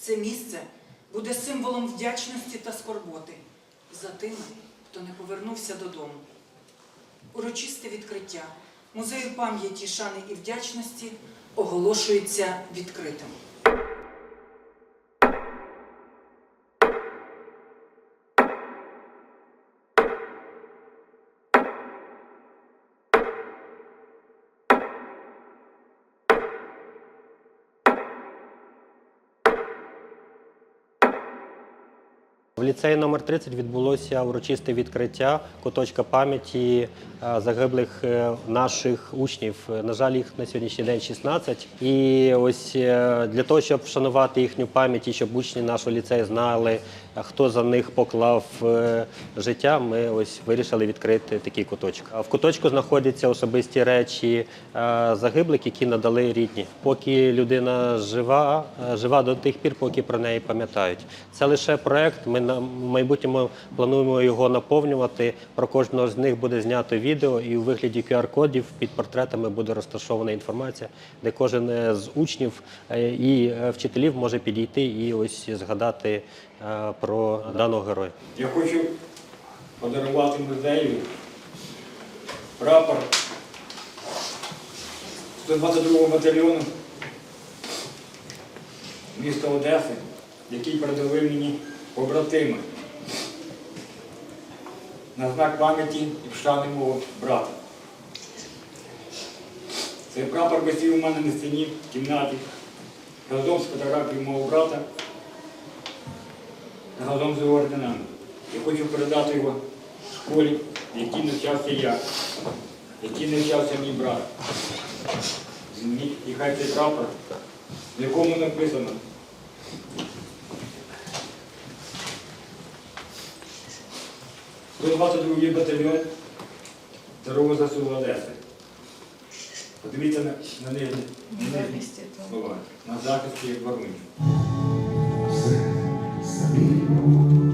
Це місце буде символом вдячності та скорботи за тими, хто не повернувся додому. Урочисте відкриття музею пам'яті, шани і вдячності оголошується відкритим. В ліцеї номер 30 відбулося урочисте відкриття куточка пам'яті е, загиблих е, наших учнів. На жаль, їх на сьогоднішній день 16. І ось е, для того, щоб вшанувати їхню пам'ять і щоб учні нашого ліцею знали, хто за них поклав е, життя, ми ось вирішили відкрити такий куточок. В куточку знаходяться особисті речі е, загиблих, які надали рідні. Поки людина жива, е, жива до тих пір, поки про неї пам'ятають. Це лише проект. Ми на майбутньому плануємо його наповнювати. Про кожного з них буде знято відео, і у вигляді QR-кодів під портретами буде розташована інформація, де кожен з учнів і вчителів може підійти і ось згадати про даного героя. Я хочу подарувати музею прапор 122-го батальйону міста Одеси, який передали мені побратими на знак пам'яті і вшани мого брата. Цей прапор висів у мене на стіні в кімнаті разом з фотографією мого брата разом з його орденами. Я хочу передати його школі, в якій навчався я, в якій навчався мій брат. І хай цей прапор, в якому написано. «122 батальйон Второго ЗСУ Одеси. Подивіться на, на них на слова. На захисті як. Все Amém.